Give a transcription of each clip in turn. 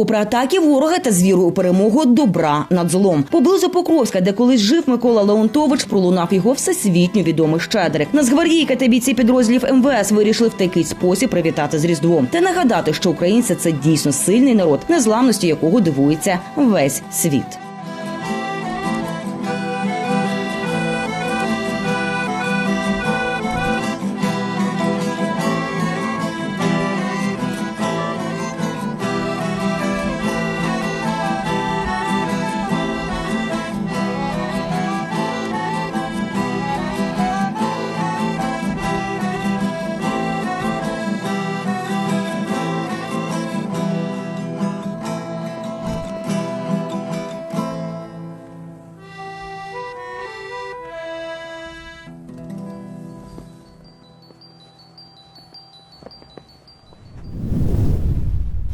Попри атаки ворога та з вірою у перемогу добра над злом. Поблизу Покровська, де колись жив Микола Леонтович, пролунав його всесвітньо відомий щедрик. Нацгвардійка та бійці підрозділів МВС вирішили в такий спосіб привітати з Різдвом та нагадати, що українці це дійсно сильний народ, незламності якого дивується весь світ.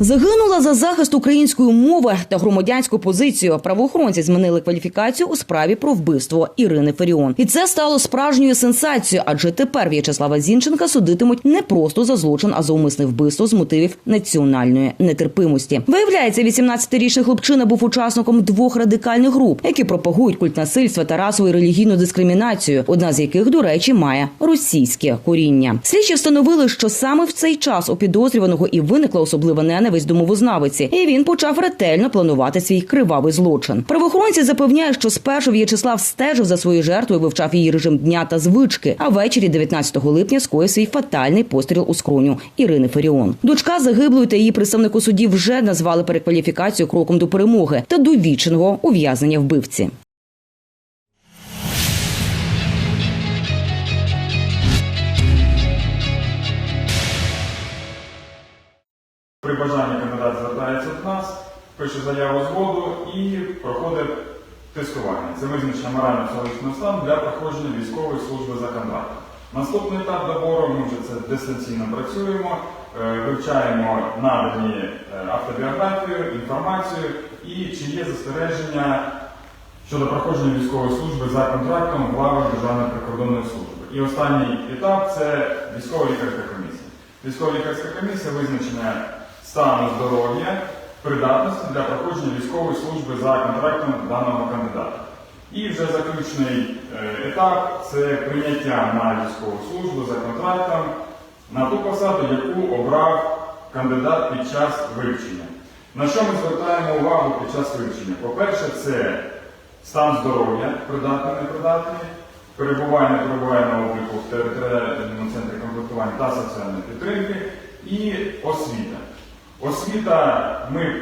Загинула за захист української мови та громадянську позицію. Правоохоронці змінили кваліфікацію у справі про вбивство Ірини Феріон. І це стало справжньою сенсацією, адже тепер В'ячеслава Зінченка судитимуть не просто за злочин, а за умисне вбивство з мотивів національної нетерпимості. Виявляється, 18-річний хлопчина був учасником двох радикальних груп, які пропагують культ насильства та расову і релігійну дискримінацію. Одна з яких, до речі, має російське коріння. Слідчі встановили, що саме в цей час у підозрюваного і виникла особлива ненависть до мовознавиці, і він почав ретельно планувати свій кривавий злочин. Правоохоронці запевняють, що спершу В'ячеслав стежив за своєю жертвою, вивчав її режим дня та звички. А ввечері 19 липня скоїв свій фатальний постріл у скроню Ірини Феріон. Дочка загиблої та її представник у суді вже назвали перекваліфікацію кроком до перемоги та довіченого ув'язнення вбивці. Пише заяву згоду і проходить тестування. Це визначення морально-психологічного стану для проходження військової служби за контрактом. Наступний етап добору, ми вже це дистанційно працюємо, е, вивчаємо надані е, автобіографію, інформацію і чи є застереження щодо проходження військової служби за контрактом в лавах Державної прикордонної служби. І останній етап це військова лікарська комісія. Військова лікарська комісія визначення стану здоров'я, придатності для проходження військової служби за контрактом даного кандидата. І вже заключний е, етап це прийняття на військову службу за контрактом на ту посаду, яку обрав кандидат під час вивчення. На що ми звертаємо увагу під час вивчення? По-перше, це стан здоров'я, придатний, непридатний, перебування, перебування на обліку в територіальному центрі комплектування та соціальної підтримки і освіта. Освіта ми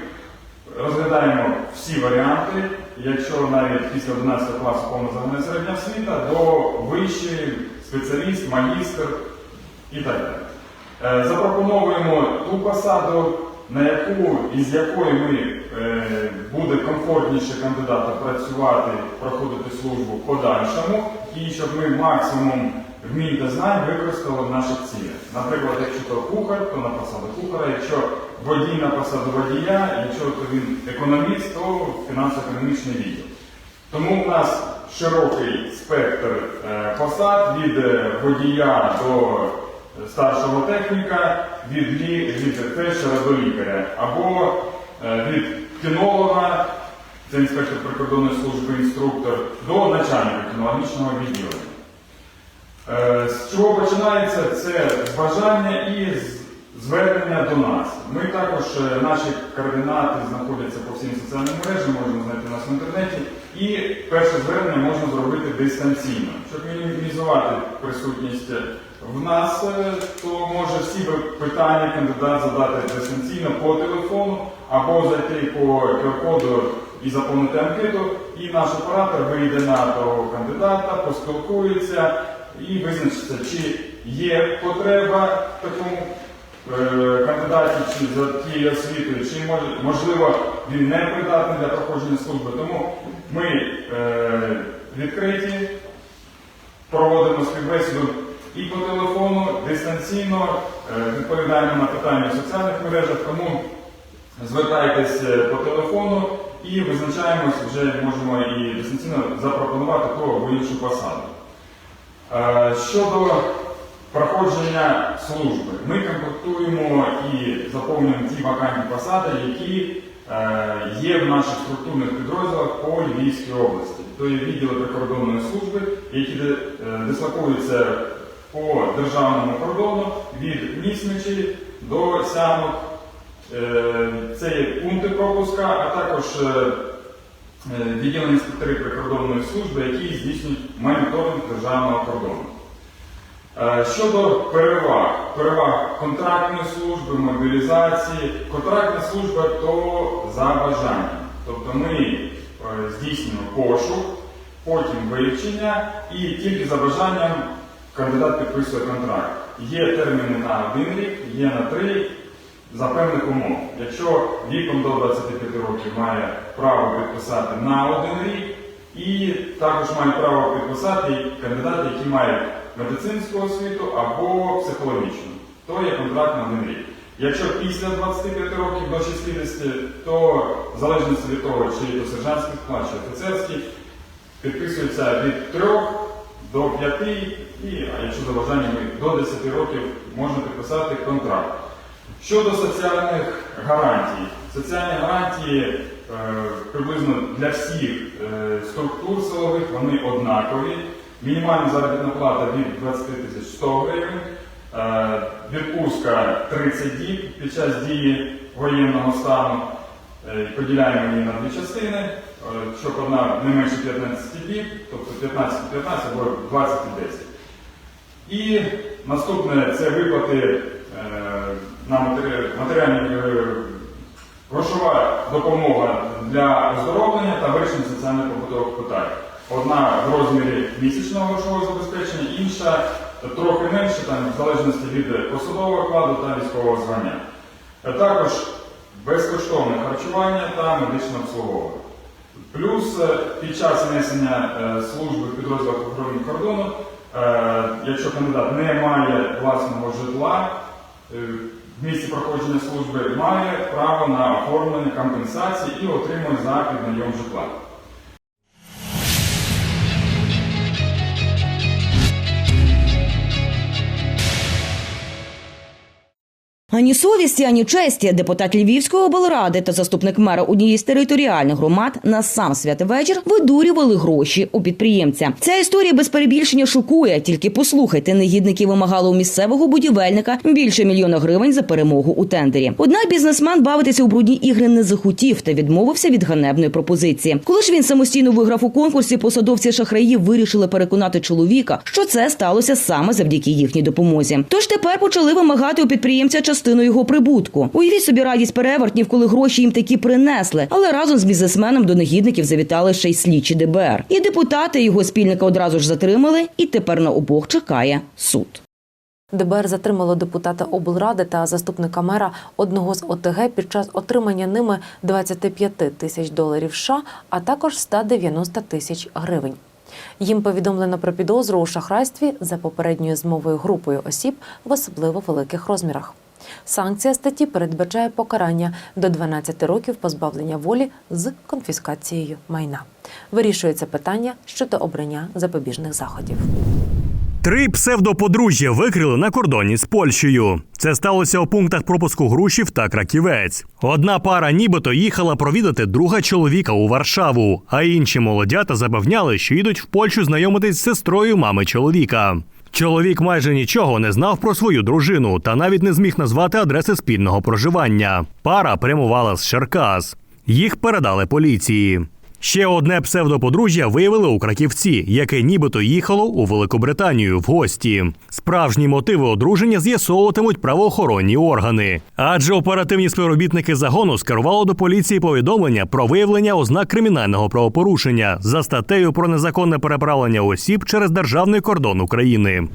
розглядаємо всі варіанти, якщо навіть після 11 класу повна загальна середня освіта, до вищий спеціаліст, магістр і так далі. Е, Запропоновуємо ту посаду, на яку із якої ми е, буде комфортніше кандидата працювати, проходити службу в подальшому, і щоб ми максимум вмінь та знань використали в наших цілях. Наприклад, якщо то кухар, то на посаду кухара, якщо водій на посаду водія, якщо то він економіст, то фінансово-економічний відділ. Тому у нас широкий спектр е, посад від е, водія до старшого техніка, від, фельдшера до лікаря, або е, від кінолога, це інспектор прикордонної служби, інструктор, до начальника кінологічного відділення. Е, З чого починається? Це бажання і звернення до нас. Ми також, е, наші координати знаходяться по всім соціальним мережам, можна знайти нас в інтернеті. І перше звернення можна зробити дистанційно. Щоб мінімізувати присутність в нас, е, то може всі питання кандидат задати дистанційно по телефону або зайти по QR-коду і заповнити анкету, і наш оператор вийде на того кандидата, поспілкується і визначиться, чи є потреба такому е, кандидаті, чи за тією освітою, чи мож- можливо він не придатний для проходження служби. Тому ми е, відкриті, проводимо співбесіду і по телефону, дистанційно, е, відповідаємо на питання в соціальних мережах, тому звертайтесь е, по телефону і визначаємось, вже можемо і дистанційно запропонувати ту або іншу посаду. Е, Щодо проходження служби, ми комплектуємо і заповнюємо ті вакантні посади, які е, є в наших структурних підрозділах по Львівській області. То є відділи прикордонної служби, які е, дислокуються по державному кордону від Місничі до Сянок. Е, Це є пункти пропуска, а також е, відділені інспектори прикордонної служби, які здійснюють моніторинг державного кордону. Е, Щодо переваг, переваг контрактної служби, мобілізації, контрактна служба то за бажанням. Тобто ми е, здійснюємо пошук, потім вивчення і тільки за бажанням кандидат підписує контракт. Є терміни на один рік, є на три за певних умов. Якщо віком до 25 років має право підписати на один рік, і також має право підписати і кандидати, які мають медицинську освіту або психологічну, то є контракт на один рік. Якщо після 25 років до 60, то в залежності від того, чи то сержантський склад, чи офіцерський, підписується від 3 до 5, і а якщо за бажаннями до 10 років можна підписати контракт. Щодо соціальних гарантій, соціальні гарантії е, приблизно для всіх е, структур силових вони однакові. Мінімальна заробітна плата від 20 тисяч 100 гривень, е, відпустка 30 діб під час дії воєнного стану. Поділяємо її на дві частини, щоб одна не менше 15 діб, тобто 15 15 або 20 10. І наступне це виплати на матері- матеріальні е, грошова допомога для оздоровлення та вирішення соціально-побутових питань. Одна в розмірі місячного грошового забезпечення, інша трохи менше, там, в залежності від посадового окладу та військового звання. Е, Також безкоштовне харчування та медичне обслуговування. Плюс е, під час несення е, служби в підрозділах охорони кордону, якщо кандидат не має власного житла, в місці проходження служби має право на оформлення компенсації і отримує за піднайом житла. Ані совісті, ані честі депутат Львівської облради та заступник мера однієї з територіальних громад на сам святвечір видурювали гроші у підприємця. Ця історія без перебільшення шокує. Тільки послухайте, негідники вимагали у місцевого будівельника більше мільйона гривень за перемогу у тендері. Однак бізнесмен бавитися у брудні ігри не захотів та відмовився від ганебної пропозиції. Коли ж він самостійно виграв у конкурсі, посадовці шахраї вирішили переконати чоловіка, що це сталося саме завдяки їхній допомозі. Тож тепер почали вимагати у підприємця частину його прибутку. Уявіть собі радість перевертнів, коли гроші їм такі принесли, але разом з бізнесменом до негідників завітали ще й слідчі ДБР. І депутати його спільника одразу ж затримали, і тепер на обох чекає суд. ДБР затримало депутата облради та заступника мера одного з ОТГ під час отримання ними 25 тисяч доларів США, а також 190 тисяч гривень. Їм повідомлено про підозру у шахрайстві за попередньою змовою групою осіб в особливо великих розмірах. Санкція статті передбачає покарання до 12 років позбавлення волі з конфіскацією майна. Вирішується питання щодо обрання запобіжних заходів. Три псевдоподружжя викрили на кордоні з Польщею. Це сталося у пунктах пропуску Грушів та Краківець. Одна пара нібито їхала провідати друга чоловіка у Варшаву, а інші молодята запевняли, що їдуть в Польщу знайомитись з сестрою мами чоловіка. Чоловік майже нічого не знав про свою дружину та навіть не зміг назвати адреси спільного проживання. Пара прямувала з Черкас. Їх передали поліції. Ще одне псевдоподружжя виявили у Краківці, яке нібито їхало у Великобританію в гості. Справжні мотиви одруження з'ясовуватимуть правоохоронні органи. Адже оперативні співробітники загону скерували до поліції повідомлення про виявлення ознак кримінального правопорушення за статтею про незаконне переправлення осіб через державний кордон України.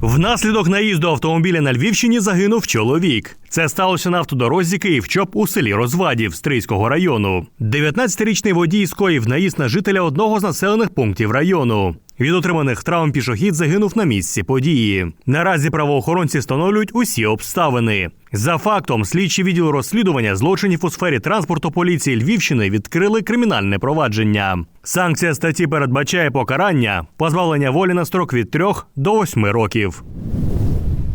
Внаслідок наїзду автомобіля на Львівщині загинув чоловік. Це сталося на автодорозі Київ-Чоп у селі Розвадів Стрийського району. 19-річний водій скоїв наїзд на жителя одного з населених пунктів району. Від отриманих травм пішохід загинув на місці події. Наразі правоохоронці встановлюють усі обставини. За фактом, слідчі відділу розслідування злочинів у сфері транспорту поліції Львівщини відкрили кримінальне провадження. Санкція статті передбачає покарання позбавлення волі на строк від 3 до 8 років.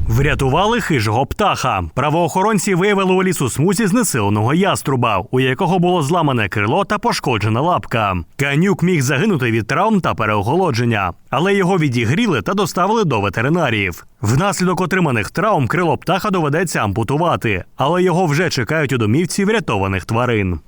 Врятували хижого птаха. Правоохоронці виявили у лісу смузі знесиленого яструба, у якого було зламане крило та пошкоджена лапка. Канюк міг загинути від травм та переохолодження, але його відігріли та доставили до ветеринарів. Внаслідок отриманих травм крило птаха доведеться ампутувати, але його вже чекають у домівці врятованих тварин.